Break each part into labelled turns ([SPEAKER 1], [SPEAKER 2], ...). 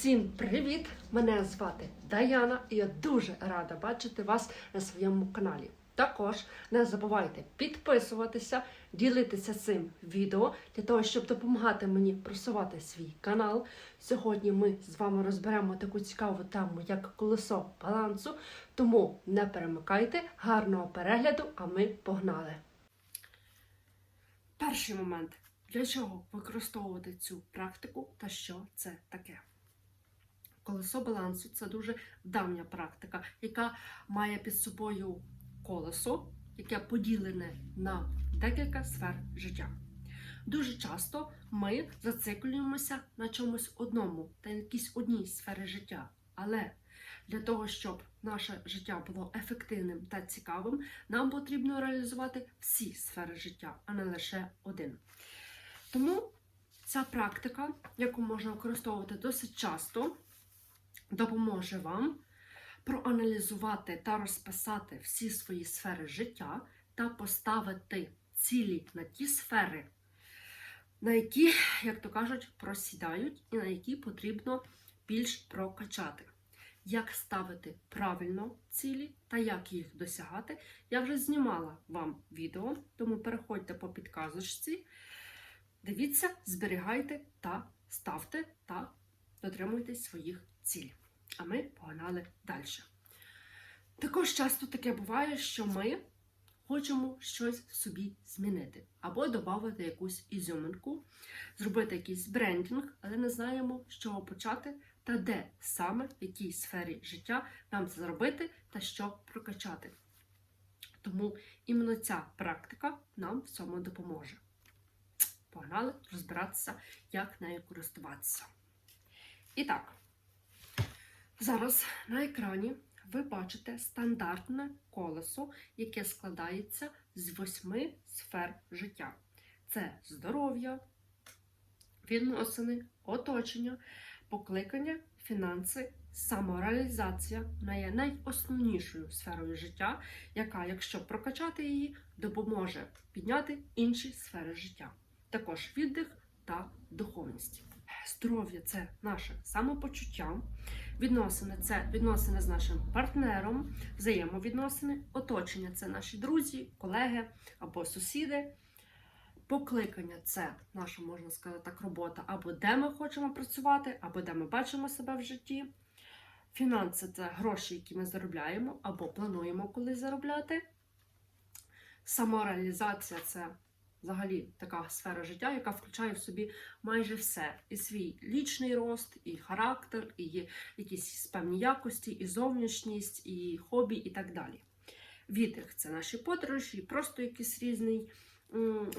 [SPEAKER 1] Всім привіт! Мене звати Даяна і я дуже рада бачити вас на своєму каналі. Також не забувайте підписуватися, ділитися цим відео для того, щоб допомагати мені просувати свій канал. Сьогодні ми з вами розберемо таку цікаву тему, як колесо балансу. Тому не перемикайте, гарного перегляду, а ми погнали! Перший момент. Для чого використовувати цю практику та що це таке? Колесо балансу це дуже давня практика, яка має під собою колесо, яке поділене на декілька сфер життя. Дуже часто ми зациклюємося на чомусь одному та якійсь одній сфері життя. Але для того, щоб наше життя було ефективним та цікавим, нам потрібно реалізувати всі сфери життя, а не лише один. Тому ця практика, яку можна використовувати досить часто, допоможе вам проаналізувати та розписати всі свої сфери життя та поставити цілі на ті сфери, на які, як то кажуть, просідають, і на які потрібно більш прокачати. Як ставити правильно цілі та як їх досягати, я вже знімала вам відео, тому переходьте по підказочці, дивіться, зберігайте та ставте та дотримуйтесь своїх цілей. А ми погнали далі. Також часто таке буває, що ми хочемо щось собі змінити, або додати якусь ізюминку, зробити якийсь брендінг, але не знаємо, з чого почати та де саме, в якій сфері життя нам це зробити та що прокачати. Тому іменно ця практика нам в цьому допоможе. Погнали розбиратися, як нею користуватися. І так, зараз на екрані ви бачите стандартне колесо, яке складається з восьми сфер життя: це здоров'я, відносини, оточення, покликання, фінанси, самореалізація є найосновнішою сферою життя, яка, якщо прокачати її, допоможе підняти інші сфери життя. Також віддих та духовність. Здоров'я це наше самопочуття, відносини це відносини з нашим партнером, взаємовідносини, оточення це наші друзі, колеги або сусіди. Покликання це наша, можна сказати так, робота, або де ми хочемо працювати, або де ми бачимо себе в житті. Фінанси це гроші, які ми заробляємо, або плануємо колись заробляти. Самореалізація це взагалі така сфера життя, яка включає в собі майже все: і свій лічний рост, і характер, і якісь певні якості, і зовнішність, і хобі, і так далі. Віддих це наші подорожі, просто якийсь різний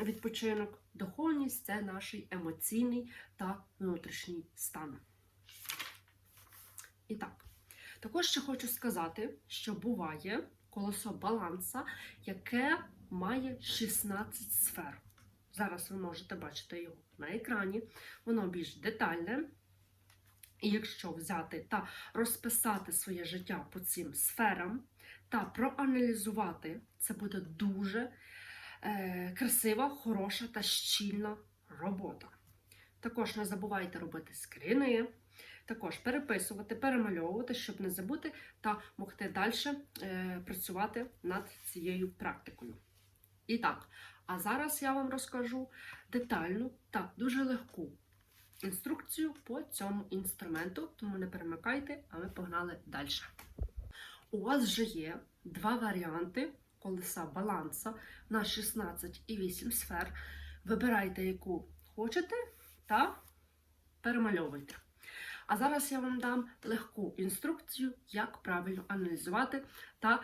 [SPEAKER 1] відпочинок. Духовність це наш емоційний та внутрішній стан. І так, також ще хочу сказати, що буває колесо баланса, яке має 16 сфер. Зараз ви можете бачити його на екрані, воно більш детальне. І якщо взяти та розписати своє життя по цим сферам та проаналізувати, це буде дуже е, красива, хороша та щільна робота. Також не забувайте робити скріни, також переписувати, перемальовувати, щоб не забути та могти далі е, працювати над цією практикою. І так, а зараз я вам розкажу детальну та дуже легку інструкцію по цьому інструменту, тому не перемикайте, а ми погнали далі. У вас вже є два варіанти колеса баланса на 16 і 8 сфер. Вибирайте, яку хочете, та перемальовуйте. А зараз я вам дам легку інструкцію, як правильно аналізувати та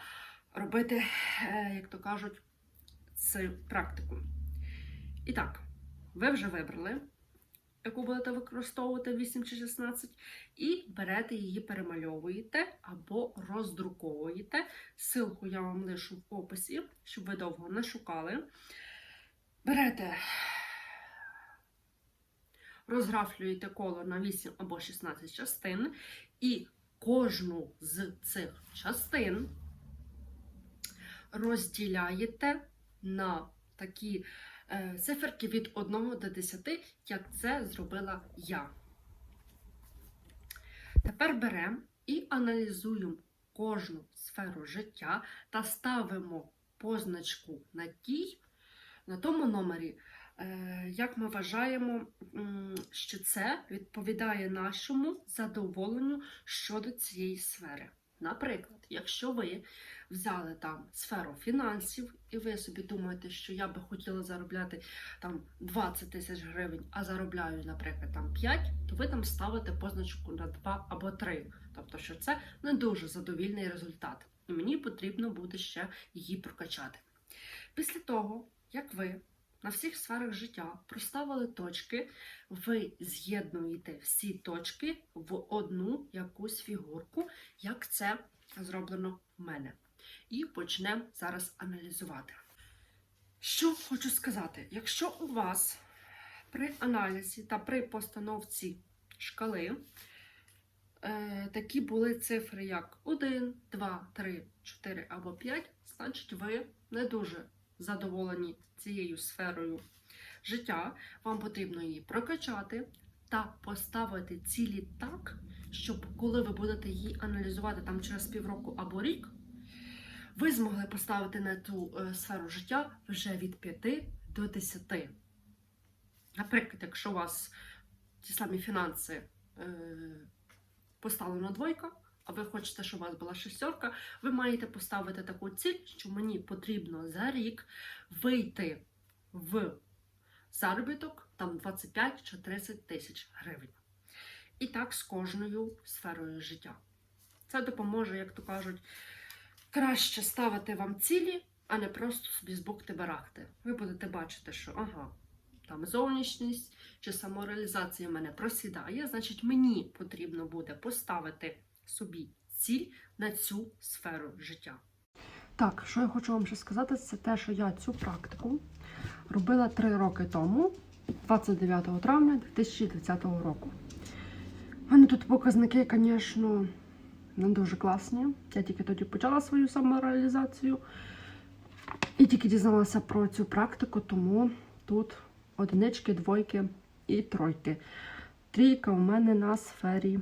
[SPEAKER 1] робити, е, як то кажуть, цю практику. І так, ви вже вибрали, яку будете використовувати 8 чи 16, і берете її, перемальовуєте або роздруковуєте. Силку я вам лишу в описі, щоб ви довго не шукали. Берете, розграфлюєте коло на 8 або 16 частин, і кожну з цих частин розділяєте на такі е, циферки від 1 до 10, як це зробила я. Тепер беремо і аналізуємо кожну сферу життя та ставимо позначку на тій, на тому номері, як ми вважаємо, що це відповідає нашому задоволенню щодо цієї сфери. Наприклад, якщо ви взяли там сферу фінансів, і ви собі думаєте, що я би хотіла заробляти там 20 тисяч гривень, а заробляю, наприклад, там 5, то ви там ставите позначку на 2 або 3. Тобто, що це не дуже задовільний результат. І мені потрібно буде ще її прокачати. Після того, як ви на всіх сферах життя проставили точки, ви з'єднуєте всі точки в одну якусь фігурку, як це зроблено в мене. І почнемо зараз аналізувати. Що хочу сказати, якщо у вас при аналізі та при постановці шкали е, такі були цифри, як 1, 2, 3, 4 або 5, значить ви не дуже задоволені цією сферою життя. Вам потрібно її прокачати та поставити цілі так, щоб коли ви будете її аналізувати там через півроку або рік, ви змогли поставити на ту е, сферу життя вже від 5 до 10. Наприклад, якщо у вас ті самі фінанси е, поставлена двойка, а ви хочете, щоб у вас була шестерка, ви маєте поставити таку ціль, що мені потрібно за рік вийти в заробіток там 25 чи 30 тисяч гривень. І так з кожною сферою життя. Це допоможе, як то кажуть, краще ставити вам цілі, а не просто собі збукти барахти. Ви будете бачити, що ага, там зовнішність чи самореалізація мене просідає, значить мені потрібно буде поставити собі ціль на цю сферу життя. Так, що я хочу вам ще сказати, це те, що я цю практику робила 3 роки тому, 29 травня 2020 року. У мене тут показники, звісно, не дуже класні. Я тільки тоді почала свою самореалізацію і тільки дізналася про цю практику, тому тут одинички, двойки і тройки. Трійка у мене на сфері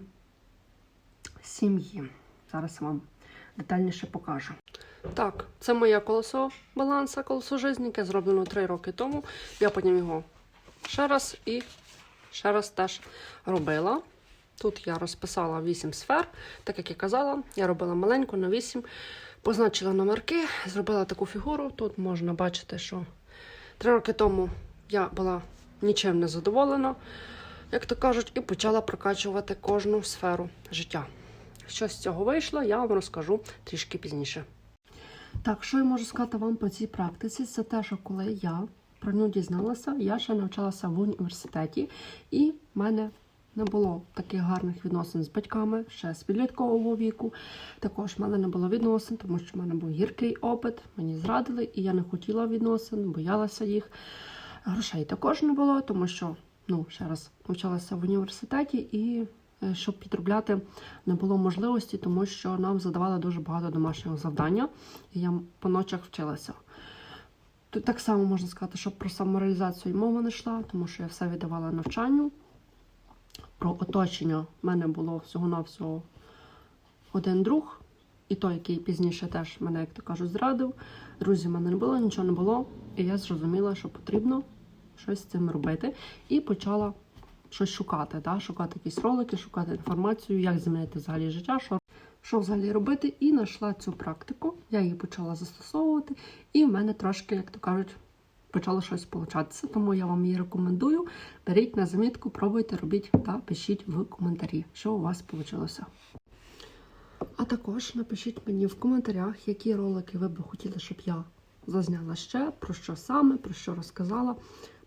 [SPEAKER 1] сім'ї. Зараз вам детальніше покажу. Так, це моє колесо баланса, колесо життя, яке зроблено 3 роки тому. Я потім його ще раз і ще раз теж робила. Тут я розписала 8 сфер, так як я казала, я робила маленьку на 8, позначила номерки, зробила таку фігуру. Тут можна бачити, що 3 роки тому я була нічим не задоволена, як то кажуть, і почала прокачувати кожну сферу життя. Що з цього вийшло, я вам розкажу трішки пізніше. Так, що я можу сказати вам по цій практиці? Це те, що коли я про нього дізналася, я ще навчалася в університеті, і в мене не було таких гарних відносин з батьками ще з підліткового віку. Також в мене не було відносин, тому що в мене був гіркий опит, мені зрадили, і я не хотіла відносин, боялася їх. Грошей також не було, тому що, ну, ще раз, навчалася в університеті і щоб підробляти не було можливості, тому що нам задавали дуже багато домашнього завдання, і я по ночах вчилася. Тут так само можна сказати, що про самореалізацію мова не йшла, тому що я все віддавала навчанню. Про оточення в мене було всього-навсього один друг, і той, який пізніше теж мене, як то кажуть, зрадив. Друзів в мене не було, нічого не було. І я зрозуміла, що потрібно щось з цим робити. І почала щось шукати, да? шукати якісь ролики, шукати інформацію, як змінити взагалі життя, що, що взагалі робити. І знайшла цю практику. Я її почала застосовувати, і в мене трошки, як то кажуть, почало щось получатися. Тому я вам її рекомендую. Беріть на замітку, пробуйте, робіть та пишіть в коментарі, що у вас вийшло. А також напишіть мені в коментарях, які ролики ви б хотіли, щоб я зазняла ще, про що саме, про що розказала.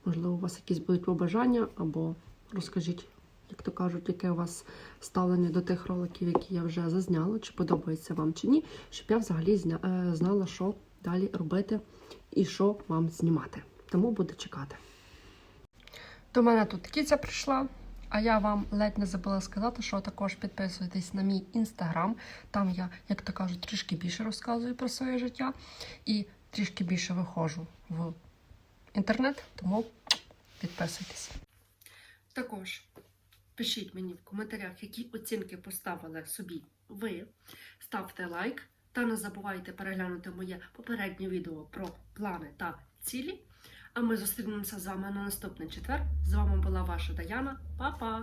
[SPEAKER 1] Можливо, у вас якісь будуть побажання, або розкажіть, як то кажуть, яке у вас ставлення до тих роликів, які я вже зазняла, чи подобається вам чи ні, щоб я взагалі е, знала, що далі робити і що вам знімати. Тому буду чекати. До мене тут кіця прийшла. А я вам ледь не забула сказати, що також підписуйтесь на мій інстаграм. Там я, як то кажуть, трішки більше розказую про своє життя і трішки більше виходжу в інтернет, тому підписуйтесь. Також Пишіть мені в коментарях, які оцінки поставили собі ви. Ставте лайк та не забувайте переглянути моє попереднє відео про плани та цілі. А ми зустрінемося з вами на наступний четвер. З вами була ваша Даяна. Па-па!